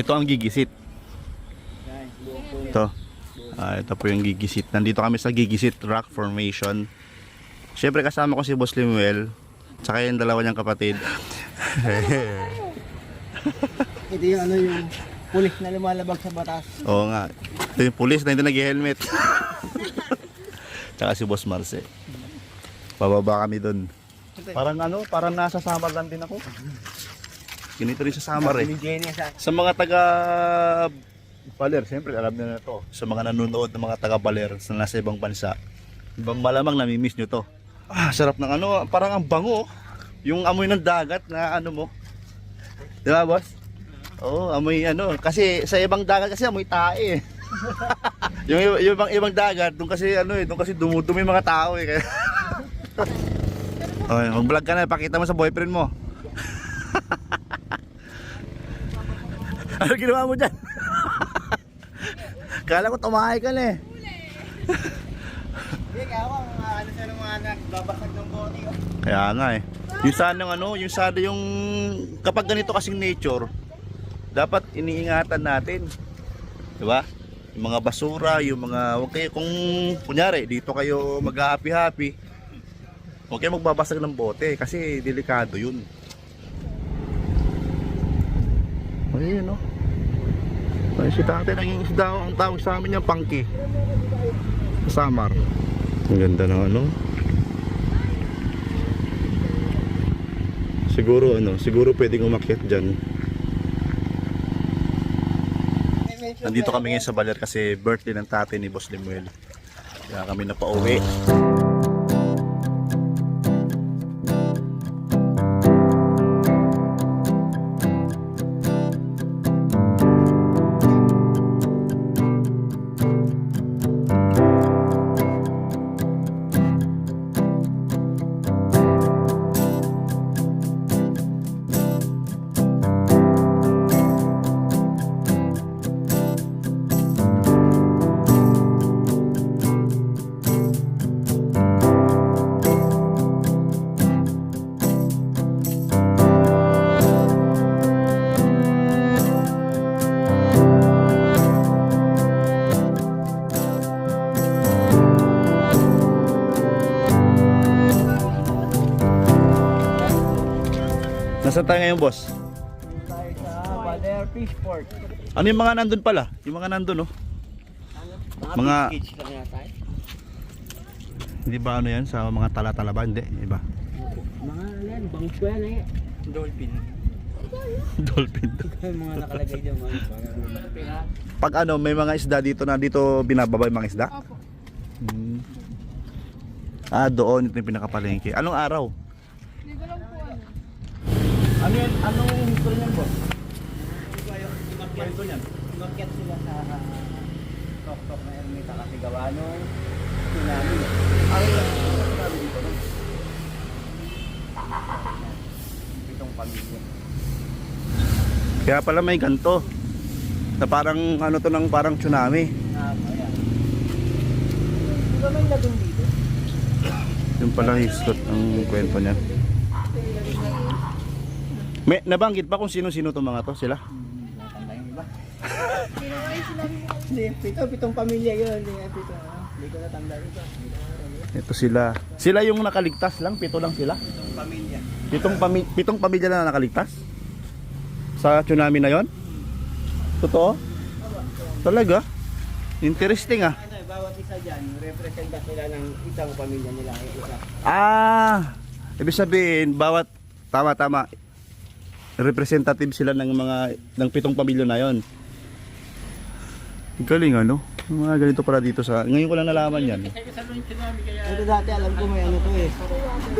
Ito ang gigisit. Ito. Ah, ito po yung gigisit. Nandito kami sa gigisit rock formation. Siyempre kasama ko si Boss Limuel. Tsaka yung dalawa niyang kapatid. Ito yung ano yung pulis na lumalabag sa batas. Oo nga. Ito yung pulis na hindi nag-helmet. Tsaka si Boss Marce. Bababa kami doon. Parang ano, parang nasa Samar lang din ako. Ganito rin sa Samar eh. Sa mga taga Baler, siyempre alam niyo na to. Sa mga nanonood ng mga taga Baler sa nasa ibang bansa. Ibang malamang namimiss nyo to. Ah, sarap ng ano, parang ang bango. oh. Yung amoy ng dagat na ano mo. Di ba, boss? Oo, amoy ano. Kasi sa ibang dagat kasi amoy tae eh. yung, yung ibang ibang dagat, doon kasi ano eh, doon kasi dumudumi mga tao eh. Kaya... Okay, mag-vlog ka na, pakita mo sa boyfriend mo. ano ginawa mo dyan? Kala ko tumahay ka na eh. Hindi, kaya ako, mga ano sa mga nagbabasag ng bote. oh. Kaya nga eh. Yung sana ng ano, yung sana yung kapag ganito kasing nature, dapat iniingatan natin. 'Di ba? Yung mga basura, yung mga okay kung kunyari dito kayo mag-happy-happy. Huwag kayo magbabasag ng bote kasi delikado 'yun. Ayun no. Ay si tatay naging isda ang tawag sa amin yung pangki. Sa Samar. Ang ganda ng ano. Siguro ano, siguro pwedeng umakyat diyan. Nandito kami ngayon sa Baler kasi birthday ng tatay ni Boss Limuel. Kaya kami na pauwi. Nasaan tayo ngayon, boss? Tayo sa Baler Fishport. Ano yung mga nandun pala? Yung mga nandun, oh. Mga- biscuits lang yata eh. Hindi ba ano yan sa mga tala-tala ba? Hindi, iba. Mga ano yan, bangs ko yan eh. Dolphin. Dolphin. Mga nakalagay dyan mga parang Pag ano, may mga isda dito na dito binababa yung mga isda? Opo. Hmm. Ah, doon ito yung pinakapalengke. Anong araw? Hindi ko lang po ano. Ano yan? Anong history niyan, boss? Kwento niyan. Umakyat sila sa tok-tok na ermita kasi gawa nung tsunami. Ano yan? Ano sinabi dito? no? Pitong pamilya. Kaya pala may ganto. Na parang ano to ng parang tsunami. Na, ayan. Di ba may lagoon dito? Yung pala histot ang kwento niya. May nabanggit pa kung sino-sino tong mga to sila? Natanda yung iba. Ba yung sinabi mo? Pito, pitong pamilya yun. Hindi pito. Hindi ko natanda ito. Ito sila. Sila yung nakaligtas lang, pito lang sila. Pitong pamilya. Pitong, pami pitong pamilya na nakaligtas? Sa tsunami na yon? Totoo? Talaga? Interesting ah. Ano, bawat isa dyan, representa sila ng isang pamilya nila. Isa. Ah, ibig sabihin bawat tama tama representative sila ng mga ng pitong pamilya na 'yon. Galing ano? Mga ganito pala dito sa ngayon ko lang nalaman 'yan. Ito dati alam ko may ano to eh.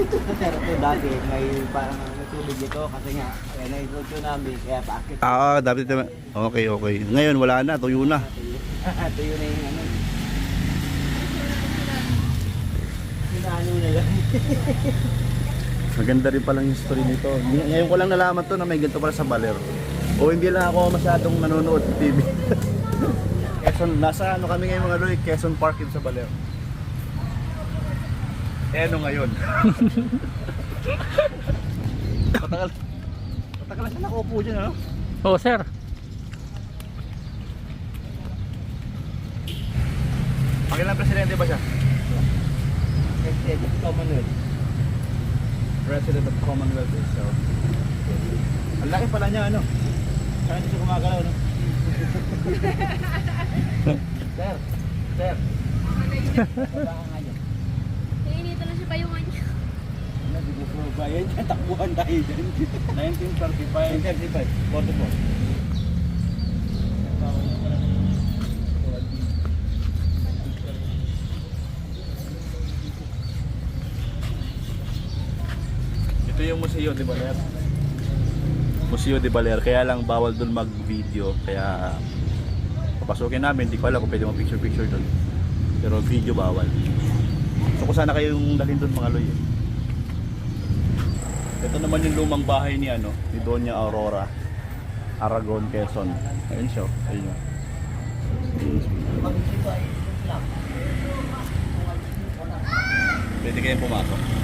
Ito sir, ito dati may parang tubig ito kasi nga kaya na ito tsunami kaya paakit. Ah, dapat ito. Okay, okay. Ngayon wala na, tuyo na. yun na yung ano. Inaano na lang. Maganda rin palang history nito. Ngayon ko lang nalaman to na may ganito pala sa Baler. O hindi lang ako masyadong nanonood sa TV. Quezon, nasa ano kami ngayon mga Loy, Quezon Park in sa Baler. Eh ano ngayon? Patagal. Patagal na nakaupo dyan ano? Oo oh, sir. Pangilang presidente ba siya? Presidente, Commonwealth. President of Commonwealth itself. Ang laki pala niya, ano? Saka hindi siya gumagalaw, no? sir, sir. Nainita na siya payungan niya. Ano, di ko po ba yan? Takbuhan tayo dyan. 1935. 1935. 44. Ito yung Museo de Baler. Museo de Baler, kaya lang bawal doon mag-video. Kaya papasukin namin, hindi ko alam kung pwede mag picture-picture doon. Pero video bawal. So kung sana kayong dalhin doon mga loy. Ito naman yung lumang bahay ni ano, ni Doña Aurora. Aragon, Quezon. Ayun siya, oh. ayun yun. Pwede kayong pumasok.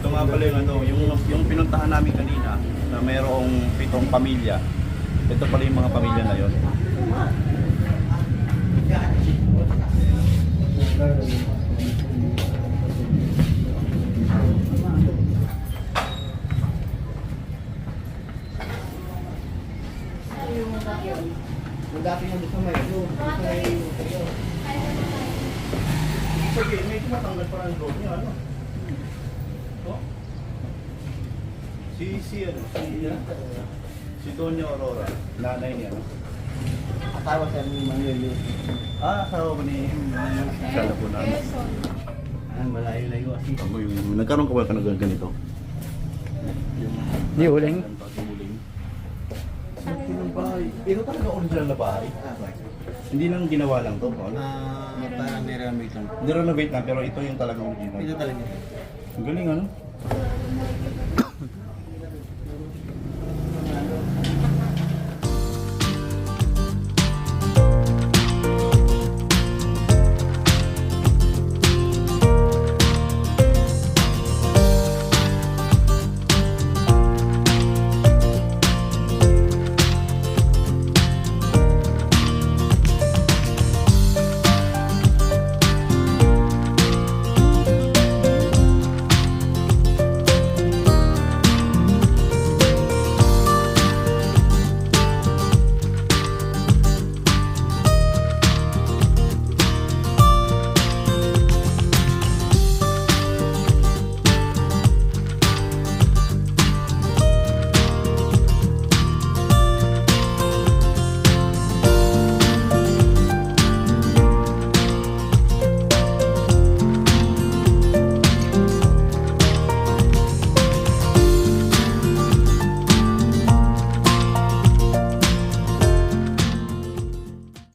Ito nga pala yung ano, yung, yung pinuntahan namin kanina na mayroong pitong pamilya. Ito pala yung mga pamilya na yon. Yung dati yung gusto may yung gusto may yung Sige, may tumatanggal pa ng loob niya, ano? Oh? Si, si, ano, si, si Doña Aurora, nanay niya, ano? Asawa siya ni Manuel. Ah, asawa ko ni, kala po namin. Quezon. Ah, malayo-layo kasi. Ako yung, nagkaroon ka ba ka ng ganito? Di huling? Huling. Ang bahay. Ito talaga original na bahay. Ah. Hindi nang ginawa lang to. Ano? Ah, parang nirenovate lang. Hindi renovate na, pero ito yung talagang original. Ito talaga. Ang galing ano?